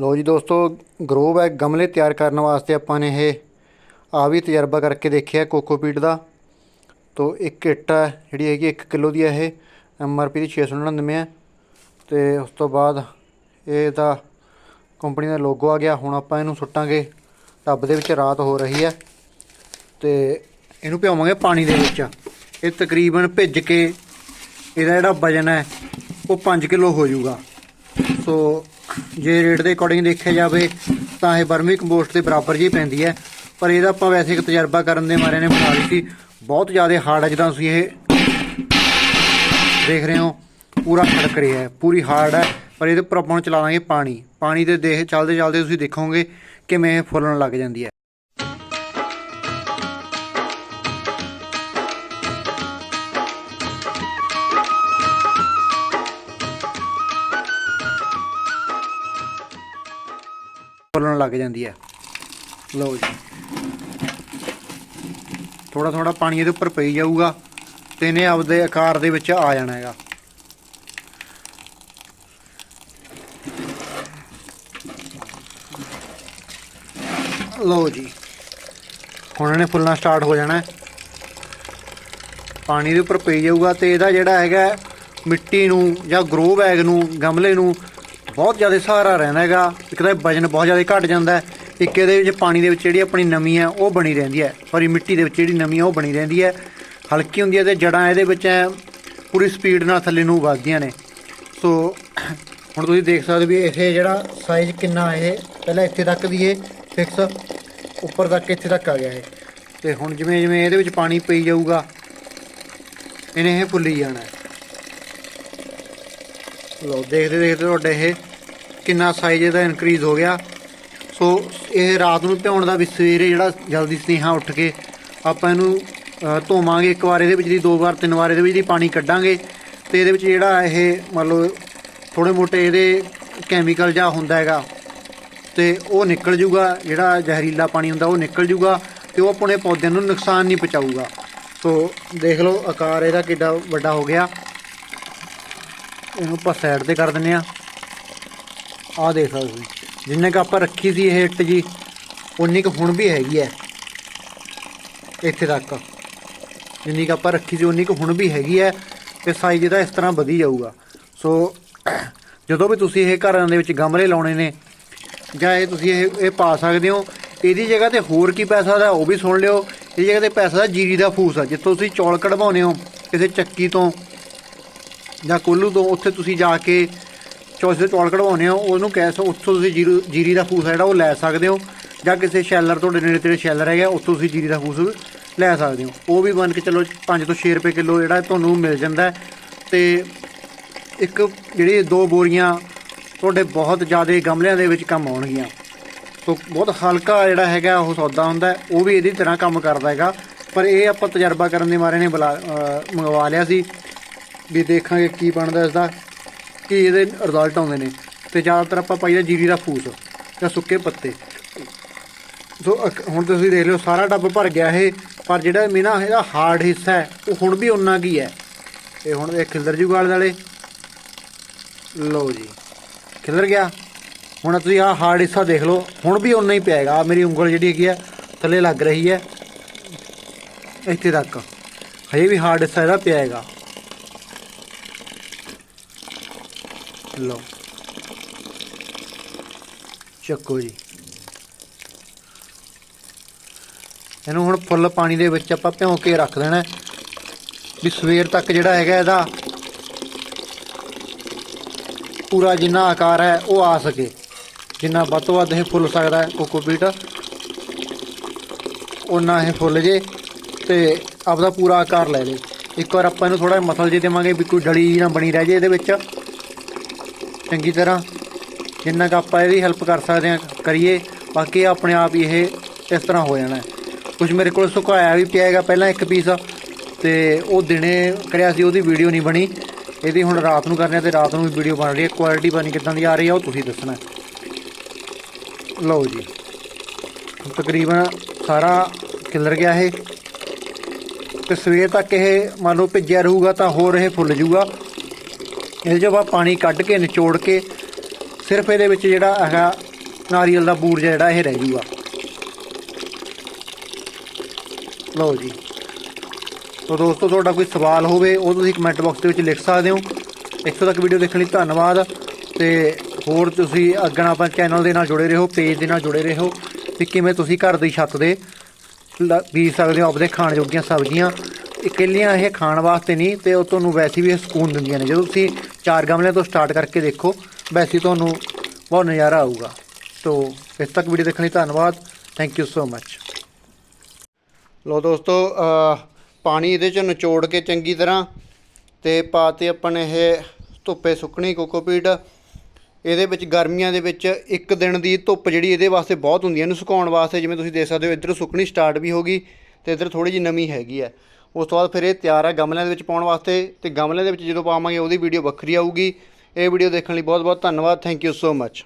ਲੋ ਜੀ ਦੋਸਤੋ grow bag ਗਮਲੇ ਤਿਆਰ ਕਰਨ ਵਾਸਤੇ ਆਪਾਂ ਨੇ ਇਹ ਆ ਵੀ ਤਜਰਬਾ ਕਰਕੇ ਦੇਖਿਆ ਕੋਕੋਪੀਟ ਦਾ। ਤੋ ਇੱਕ ਇੱਟ ਜਿਹੜੀ ਹੈਗੀ 1 ਕਿਲੋ ਦੀ ਹੈ ਇਹ, ਐਮ ਆਰ ਪੀ ਦੀ 699 ਹੈ। ਤੇ ਉਸ ਤੋਂ ਬਾਅਦ ਇਹ ਦਾ ਕੰਪਨੀ ਦਾ ਲੋਗੋ ਆ ਗਿਆ, ਹੁਣ ਆਪਾਂ ਇਹਨੂੰ ਸੁੱਟਾਂਗੇ। ਟੱਬ ਦੇ ਵਿੱਚ ਰਾਤ ਹੋ ਰਹੀ ਹੈ। ਤੇ ਇਹਨੂੰ ਭਿਆਵਾਂਗੇ ਪਾਣੀ ਦੇ ਵਿੱਚ। ਇਹ ਤਕਰੀਬਨ ਭਿੱਜ ਕੇ ਇਹਦਾ ਜਿਹੜਾ ਵਜਨ ਹੈ, ਉਹ 5 ਕਿਲੋ ਹੋ ਜਾਊਗਾ। ਸੋ ਜੇ ਰੇਟ ਦੇ ਅਕੋਰਡਿੰਗ ਦੇਖਿਆ ਜਾਵੇ ਤਾਂ ਇਹ ਬਰਮੀ ਕੰਪੋਸਟ ਦੇ ਬਰਾਬਰ ਜੀ ਪੈਂਦੀ ਹੈ। ਪਰ ਇਹਦਾ ਆਪਾਂ ਵੈਸੇ ਇੱਕ ਤਜਰਬਾ ਕਰਨ ਦੇ ਮਾਰੇ ਨੇ ਬਣਾ ਲਈ ਸੀ ਬਹੁਤ ਜ਼ਿਆਦਾ ਹਾਰਡ ਹੈ ਜਿੱਦਾਂ ਤੁਸੀਂ ਇਹ ਦੇਖ ਰਹੇ ਹੋ, ਪੂਰਾ ਖੜਕ ਰਿਹਾ ਹੈ, ਪੂਰੀ ਹਾਰਡ ਹੈ, ਪਰ ਇਹਦੇ ਉੱਪਰ ਆਪਾਂ ਨੂੰ ਚਲਾ ਦਾਂਗੇ ਪਾਣੀ। ਪਾਣੀ ਦੇ ਦੇਖ ਚੱਲਦੇ ਚੱਲਦੇ ਤੁਸੀਂ ਦੇਖੋਗੇ ਕਿਵੇਂ ਇਹ ਫੁੱਲਣ ਲੱਗ ਜਾਂਦੀ ਹੈ। ਫੁੱਲਣ ਲੱਗ ਜਾਂਦੀ ਹੈ ਲਓ ਜੀ। ਥੋੜਾ ਥੋੜਾ ਪਾਣੀ ਇਹਦੇ ਉੱਪਰ ਪਈ ਜਾਊਗਾ ਤੇ ਇਹਨੇ ਆਪਦੇ ਆਕਾਰ ਦੇ ਵਿੱਚ ਆ ਜਾਣਾ ਹੈਗਾ। ਲਓ ਜੀ। ਹੁਣ ਇਹਨੇ ਫੁੱਲਣਾ ਸਟਾਰਟ ਹੋ ਜਾਣਾ। ਪਾਣੀ ਦੇ ਉੱਪਰ ਪਈ ਜਾਊਗਾ ਤੇ ਇਹਦਾ ਜਿਹੜਾ ਹੈਗਾ ਮਿੱਟੀ ਨੂੰ ਜਾਂ ਗਰੋ ਬੈਗ ਨੂੰ, ਗਮਲੇ ਨੂੰ ਬਹੁਤ ਜ਼ਿਆਦਾ ਸਹਾਰਾ ਰਹਿੰਦਾ ਹੈਗਾ। ਇੱਕ ਤਾਂ ਇਹ ਵਜਨ ਬਹੁਤ ਜ਼ਿਆਦਾ ਘਟ ਜਾਂਦਾ ਇੱਕ ਇਹਦੇ ਵਿੱਚ ਪਾਣੀ ਦੇ ਵਿੱਚ ਜਿਹੜੀ ਆਪਣੀ ਨਮੀ ਹੈ, ਉਹ ਬਣੀ ਰਹਿੰਦੀ ਹੈ। ਸੌਰੀ ਮਿੱਟੀ ਦੇ ਵਿੱਚ ਜਿਹੜੀ ਨਮੀ ਹੈ, ਉਹ ਬਣੀ ਰਹਿੰਦੀ ਹੈ। ਹਲਕੀ ਹੁੰਦੀ ਹੈ ਤੇ ਜੜਾਂ ਇਹਦੇ ਵਿੱਚ ਪੂਰੀ ਸਪੀਡ ਨਾਲ ਥੱਲੇ ਨੂੰ ਵੱਧਦੀਆਂ ਨੇ। ਸੋ, ਹੁਣ ਤੁਸੀਂ ਦੇਖ ਸਕਦੇ ਵੀ ਇਹ ਜਿਹੜਾ ਸਾਈਜ਼ ਕਿੰਨਾ ਇਹ, ਪਹਿਲਾਂ ਇੱਥੇ ਤੱਕ ਦੀ ਇਹ ਫਿਕਸ ਉੱਪਰ ਤੱਕ, ਇੱਥੇ ਤੱਕ ਆ ਗਿਆ ਇਹ। ਤੇ ਹੁਣ ਜਿਵੇਂ ਜਿਵੇਂ ਇਹਦੇ ਵਿੱਚ ਪਾਣੀ ਪਈ ਜਾਊਗਾ, ਇਹਨੇ ਇਹ ਫੁੱਲੀ ਜਾਣਾ ਹੈ। ਦੇਖਦੇ ਦੇਖਦੇ ਤੁਹਾਡੇ ਇਹ ਕਿੰਨਾ ਸਾਈਜ਼ ਇਹਦਾ ਇਨਕਰੀਜ਼ ਹੋ ਗਿਆ। ਸੋ ਇਹ ਰਾਤ ਨੂੰ ਭਿਉਣ ਦਾ ਵੀ ਸਵੇਰੇ ਜਿਹੜਾ ਜਲਦੀ ਸਨੇਹਾ ਉੱਠ ਕੇ ਆਪਾਂ ਇਹਨੂੰ ਧੋਵਾਂਗੇ। ਇੱਕ ਵਾਰ ਇਹਦੇ ਵਿੱਚ ਦੀ, ਦੋ ਵਾਰ, ਤਿੰਨ ਵਾਰ ਇਹਦੇ ਵਿੱਚ ਦੀ ਪਾਣੀ ਕੱਢਾਂਗੇ। ਤੇ ਇਹਦੇ ਵਿੱਚ ਜਿਹੜਾ ਇਹ ਮੰਨ ਲਓ ਥੋੜੇ ਮੋਟੇ ਇਹਦੇ ਕੈਮੀਕਲ ਜਾਂ ਹੁੰਦਾ ਹੈਗਾ, ਤੇ ਉਹ ਨਿਕਲ ਜੂਗਾ। ਜਿਹੜਾ ਜ਼ਹਿਰੀਲਾ ਪਾਣੀ ਹੁੰਦਾ, ਉਹ ਨਿਕਲ ਜੂਗਾ ਤੇ ਉਹ ਆਪਣੇ ਪੌਦਿਆਂ ਨੂੰ ਨੁਕਸਾਨ ਨਹੀਂ ਪਹੁੰਚਾਊਗਾ। ਸੋ ਦੇਖ ਲਓ ਆਕਾਰ ਇਹਦਾ ਕਿੱਡਾ ਵੱਡਾ ਹੋ ਗਿਆ। ਇਹਨੂੰ ਆਪਾਂ ਸਾਈਡ ਤੇ ਕਰ ਦਿੰਨੇ ਆ ਆਹ ਦੇਖ ਸਕਦੇ ਤੁਸੀਂ। ਜਿੰਨੇ ਕ ਆਪਾਂ ਰੱਖੀ ਸੀ ਇਹ ਇੱਟ ਜੀ ਉਨੀ ਕੁ ਹੁਣ ਵੀ ਹੈਗੀ ਹੈ ਇੱਥੇ ਤੱਕ। ਜਿੰਨੀ ਕੁ ਆਪਾਂ ਰੱਖੀ ਸੀ ਉਨੀ ਕੁ ਹੁਣ ਵੀ ਹੈਗੀ ਹੈ ਤੇ ਸਾਈਜ਼ ਇਹਦਾ ਇਸ ਤਰ੍ਹਾਂ ਵਧੀ ਜਾਊਗਾ। ਸੋ, ਜਦੋਂ ਵੀ ਤੁਸੀਂ ਇਹ ਘਰਾਂ ਦੇ ਵਿੱਚ ਗਮਲੇ ਲਾਉਣੇ ਨੇ, ਜਾਂ ਇਹ ਤੁਸੀਂ ਇਹ ਇਹ ਪਾ ਸਕਦੇ ਹੋ, ਇਹਦੀ ਜਗ੍ਹਾ ਤੇ ਹੋਰ ਕੀ ਪੈਸਾ ਦਾ ਉਹ ਵੀ ਸੁਣ ਲਿਓ। ਇਹਦੀ ਜਗ੍ਹਾ ਤੇ ਪੈਸਾ ਦਾ ਜੀਰੀ ਦਾ ਫੂਸ ਆ। ਜਿੱਥੋਂ ਤੁਸੀਂ ਚੌਲ ਕਢਵਾਉਂਦੇ ਹੋ, ਕਿਸੇ ਚੱਕੀ ਤੋਂ ਜਾਂ ਕੋਲੂ ਤੋਂ, ਉੱਥੇ ਤੁਸੀਂ ਜਾ ਕੇ ਚੌਲ ਦੇ ਚੌਲ ਕਢਵਾਉਂਦੇ ਹੋ, ਉਹਨੂੰ ਕੈਸ ਉੱਥੋਂ ਤੁਸੀਂ ਜੀਰੂ, ਜੀਰੀ ਦਾ ਫੂਸ ਆ ਜਿਹੜਾ ਉਹ ਲੈ ਸਕਦੇ ਹੋ, ਜਾਂ ਕਿਸੇ ਸ਼ੈਲਰ ਤੁਹਾਡੇ ਨੇੜੇ ਤੇੜੇ ਸ਼ੈਲਰ ਹੈਗਾ, ਉੱਥੋਂ ਤੁਸੀਂ ਜੀਰੀ ਦਾ ਫੂਸ ਲੈ ਸਕਦੇ ਹੋ। ਉਹ ਵੀ ਬਣ ਕੇ ਚਲੋ 5 ਤੋਂ 6 ਰੁਪਏ ਕਿਲੋ ਜਿਹੜਾ ਤੁਹਾਨੂੰ ਮਿਲ ਜਾਂਦਾ ਹੈ। ਤੇ ਇੱਕ ਜਿਹੜੀ ਦੋ ਬੋਰੀਆਂ ਤੁਹਾਡੇ ਬਹੁਤ ਜ਼ਿਆਦਾ ਗਮਲਿਆਂ ਦੇ ਵਿੱਚ ਕੰਮ ਆਉਣਗੀਆਂ। ਸੋ ਬਹੁਤ ਹਲਕਾ ਜਿਹੜਾ ਹੈਗਾ, ਉਹ ਸੌਦਾ ਹੁੰਦਾ ਉਹ ਵੀ ਇਹਦੀ ਤਰ੍ਹਾਂ ਕੰਮ ਕਰਦਾ ਹੈਗਾ। ਪਰ ਇਹ ਆਪਾਂ ਤਜਰਬਾ ਕਰਨ ਦੇ ਮਾਰੇ ਨੇ ਬੁਲਾ ਮੰਗਵਾ ਲਿਆ ਸੀ। ਵੀ ਦੇਖਾਂਗੇ ਕੀ ਬਣਦਾ ਇਸ ਦਾ ਕਿ ਇਹਦੇ ਰਿਜ਼ਲਟ ਆਉਂਦੇ ਨੇ। ਤੇ ਜ਼ਿਆਦਾਤਰ ਆਪਾਂ ਪਾਈਦਾ ਜੀਰੀ ਦਾ ਫੂਸ ਜਾਂ ਸੁੱਕੇ ਪੱਤੇ। ਸੋ ਅਕ- ਹੁਣ ਤੁਸੀਂ ਦੇਖ ਲਿਓ, ਸਾਰਾ ਡੱਬ ਭਰ ਗਿਆ ਇਹ, ਪਰ ਜਿਹੜਾ ਮੇਨਾ ਇਹਦਾ ਹਾਰਡ ਹਿੱਸਾ ਹੈ, ਉਹ ਹੁਣ ਵੀ ਉਨਾ ਕੀ ਹੈ ਇਹ ਹੁਣ ਇਹ ਖਿਲਰ ਜੂ ਗਾਲ ਵਾਲੇ। ਲਓ ਜੀ, ਖਿਲਰ ਗਿਆ। ਹੁਣ ਤੁਸੀਂ ਆਹ ਹਾਰਡ ਹਿੱਸਾ ਦੇਖ ਲਓ, ਹੁਣ ਵੀ ਉਨਾ ਹੀ ਪਿਆਗਾ ਆਹ ਮੇਰੀ ਉਂਗਲ ਜਿਹੜੀ ਹੈਗੀ ਹੈ ਥੱਲੇ ਲੱਗ ਰਹੀ ਹੈ। ਇੱਥੇ ਤੱਕ। ਹਜੇ ਵੀ ਹਾਰਡ ਹਿੱਸਾ ਇਹਦਾ ਪਿਆਗਾ ਲਓ। ਚੱਕੋ ਜੀ। ਇਹਨੂੰ ਹੁਣ ਫੁੱਲ ਪਾਣੀ ਦੇ ਵਿੱਚ ਆਪਾਂ ਭਿਉਂ ਕੇ ਰੱਖ ਦੇਣਾ। ਵੀ ਸਵੇਰ ਤੱਕ ਜਿਹੜਾ ਹੈਗਾ ਇਹਦਾ ਪੂਰਾ ਜਿੰਨਾ ਆਕਾਰ ਹੈ, ਉਹ ਆ ਸਕੇ। ਜਿੰਨਾ ਵੱਧ ਤੋਂ ਵੱਧ ਇਹ ਫੁੱਲ ਸਕਦਾ ਹੈ ਕੋਕੋਪੀਟ ਉਹਨਾਂ ਇਹ ਫੁੱਲ ਜੇ ਤੇ ਆਪਦਾ ਪੂਰਾ ਆਕਾਰ ਲੈ ਲੇ ਇੱਕ ਵਾਰ ਆਪਾਂ ਇਹਨੂੰ ਥੋੜਾ ਮਸਲ ਜੇ ਦੇਵਾਂਗੇ ਵੀ ਕੋਈ ਡਲੀ ਨਾ ਬਣੀ ਰਹਿ ਜੇ ਇਹਦੇ ਵਿੱਚ। ਚੰਗੀ ਤਰ੍ਹਾਂ ਜਿੰਨਾ ਕੁ ਆਪਾਂ ਇਹਦੀ ਹੈਲਪ ਕਰ ਸਕਦੇ ਹਾਂ, ਕਰੀਏ, ਬਾਕੀ ਆਪਣੇ ਆਪ ਹੀ ਇਹ ਇਸ ਤਰ੍ਹਾਂ ਹੋ ਜਾਣਾ ਹੈ। ਕੁਝ ਮੇਰੇ ਕੋਲ ਸੁਕਾਇਆ ਵੀ ਪਿਆ ਹੈਗਾ, ਪਹਿਲਾਂ ਇੱਕ ਪੀਸ ਤੇ ਉਹ ਦਿਨੇ ਕਰਿਆ ਸੀ, ਉਹਦੀ ਵੀਡੀਓ ਨਹੀਂ ਬਣੀ। ਇਹਦੀ ਹੁਣ ਰਾਤ ਨੂੰ ਕਰਨੀ ਹੈ ਤੇ ਰਾਤ ਨੂੰ ਵੀ ਵੀਡੀਓ ਬਣ ਰਹੀ ਹੈ। ਕੁਆਲਿਟੀ ਬਣੀ ਕਿੱਦਾਂ ਦੀ ਆ ਰਹੀ ਹੈ ਉਹ ਤੁਸੀਂ ਦੱਸਣਾ ਲਓ ਜੀ। ਤਕਰੀਬਨ ਸਾਰਾ ਖਿਲਰ ਗਿਆ ਇਹ। ਤੇ ਸਵੇਰ ਤੱਕ ਇਹ ਮੰਨ ਲਓ ਭਿੱਜਿਆ ਰਹੂਗਾ ਤਾਂ ਹੋਰ ਇਹ ਫੁੱਲ ਜੂਗਾ। ਇਹਦੇ ਚੋਂ ਆਪਾਂ ਪਾਣੀ ਕੱਢ ਕੇ, ਨਿਚੋੜ ਕੇ, ਸਿਰਫ ਇਹਦੇ ਵਿੱਚ ਜਿਹੜਾ ਹੈਗਾ ਨਾਰੀਅਲ ਦਾ ਬੂਰ ਜਿਹੜਾ, ਇਹ ਰਹਿ ਜੂਗਾ। ਲਓ ਜੀ। ਤੋ ਦੋਸਤੋ, ਤੁਹਾਡਾ ਕੋਈ ਸਵਾਲ ਹੋਵੇ, ਉਹ ਤੁਸੀਂ ਕਮੈਂਟ ਬਾਕਸ ਦੇ ਵਿੱਚ ਲਿਖ ਸਕਦੇ ਹੋ। ਇੱਥੋਂ ਤੱਕ ਵੀਡੀਓ ਦੇਖਣ ਲਈ ਧੰਨਵਾਦ। ਤੇ ਹੋਰ ਤੁਸੀਂ ਅੱਗਣਾ ਆਪਾਂ ਚੈਨਲ ਦੇ ਨਾਲ ਜੁੜੇ ਰਹੋ ਪੇਜ ਦੇ ਨਾਲ ਜੁੜੇ ਰਹੋ, ਕਿ ਕਿਵੇਂ ਤੁਸੀਂ ਘਰ ਦੀ ਛੱਤ ਦੇ ਲ- ਬੀਜ ਸਕਦੇ ਹੋ, ਆਪਦੇ ਖਾਣ ਜੋਗੀਆਂ ਸਬਜ਼ੀਆਂ। ਇਕੱਲੀਆਂ ਇਹ ਖਾਣ ਵਾਸਤੇ ਨਹੀਂ ਤੇ ਉਹ ਤੁਹਾਨੂੰ ਵੈਸੇ ਵੀ ਇਹ ਸਕੂਨ ਦਿੰਦੀਆਂ ਨੇ। ਜਦੋਂ ਤੁਸੀਂ ਚਾਰ ਗਮਲਿਆਂ ਤੋਂ ਸਟਾਰਟ ਕਰਕੇ ਦੇਖੋ, ਵੈਸੇ ਤੁਹਾਨੂੰ ਬਹੁਤ ਨਜ਼ਾਰਾ ਆਊਗਾ। ਤੋ ਇਸ ਤੱਕ ਵੀਡੀਓ ਦੇਖਣ ਲਈ ਧੰਨਵਾਦ। ਥੈਂਕ ਯੂ ਸੋ ਮੱਚ ਲੋ ਦੋਸਤੋ ਪਾਣੀ ਇਹਦੇ ਚ ਨਿਚੋੜ ਕੇ ਚੰਗੀ ਤਰ੍ਹਾਂ ਤੇ ਪਾਤੇ ਆਪਾਂ ਨੇ ਇਹ ਧੁੱਪੇ ਸੁੱਕਣੀ ਕੋਕੋਪੀਟ। ਇਹਦੇ ਵਿੱਚ ਗਰਮੀਆਂ ਦੇ ਵਿੱਚ ਇੱਕ ਦਿਨ ਦੀ ਧੁੱਪ ਜਿਹੜੀ ਇਹਦੇ ਵਾਸਤੇ ਬਹੁਤ ਹੁੰਦੀ ਹੈ। ਇਹਨੂੰ ਸੁਕਾਉਣ ਵਾਸਤੇ ਜਿਵੇਂ ਤੁਸੀਂ ਦੇਖ ਸਕਦੇ ਹੋ, ਇੱਧਰ ਸੁੱਕਣੀ ਸਟਾਰਟ ਵੀ ਹੋ ਗਈ ਤੇ ਇੱਧਰ ਥੋੜੀ ਜਿਹੀ ਨਮੀ ਹੈਗੀ ਹੈ। ਉਸ ਤੋਂ ਬਾਅਦ ਫਿਰ ਇਹ ਤਿਆਰ ਹੈ ਗਮਲਿਆਂ ਦੇ ਵਿੱਚ ਪਾਉਣ ਵਾਸਤੇ ਤੇ ਗਮਲਿਆਂ ਦੇ ਵਿੱਚ ਜਦੋਂ ਪਾਵਾਂਗੇ ਉਹਦੀ ਵੀਡੀਓ ਵੱਖਰੀ ਆਊਗੀ। ਇਹ ਵੀਡੀਓ ਦੇਖਣ ਲਈ ਬਹੁਤ ਬਹੁਤ ਧੰਨਵਾਦ। Thank you so much